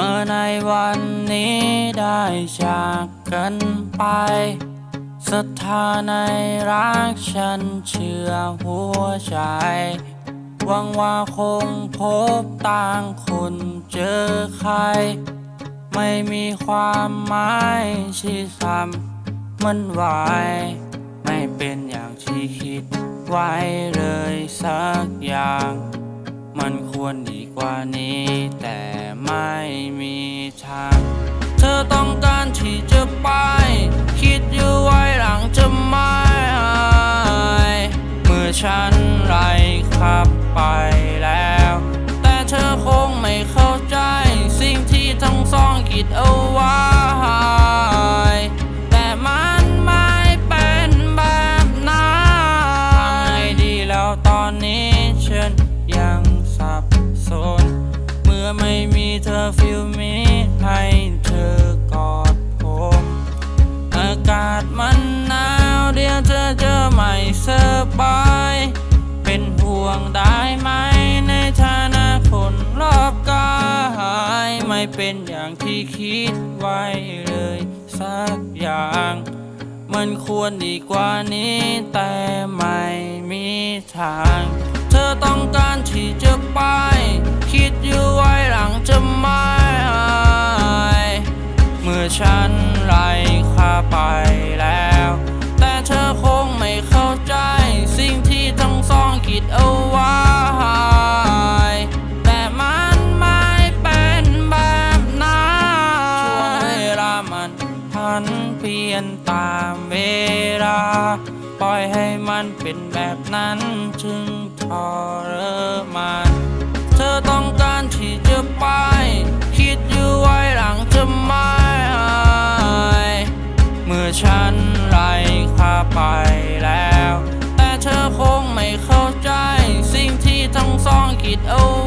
มื่อในวันนี้ได้จากกันไปศรัทธาในรักฉันเชื่อหัวใจหวังว่าคงพบต่างคนเจอใคร ไม่มีความหมายที่ทำมันไหวไม่เป็นอย่างที่คิดไว้เลยสักอย่าง มันควรดีกว่านี้แต่ ทาง เธอต้องการที่จะไป คิดอยู่ไว้หลังจะไม่หายเมื่อฉันไล่ขับไปแล้ว แต่เธอคงไม่เข้าใจ สิ่งที่ทั้งสองคิดเอาไว้แต่มันไม่เป็นแบบนั้นทำไงดีแล้วตอนนี้ฉันยังสับสน เมื่อไม่มีเธอ ศมันหนาวเดี๋ยวเธอจะไม่สบาย เป็นห่วงได้ไหมในฐานะคนรอบกายไม่เป็นอย่างที่คิดไว้เลยสักอย่าง มันควรดีกว่านี้แต่ไม่มีทาง เธอต้องการที่จะไป คิดอยู่ไว้หลังจะไม่หา ยนตามเวลา ปล่อยให้มันเป็นแบบนั้นจึงทรมานเธอต้องการที่จะไป คิดอยู่ไว้หลังจะไม่หายเมื่อฉันไล่าไปแล้ว แต่เธอคงไม่เข้าใจ สิ่งที่ทั้งสองคิดเอา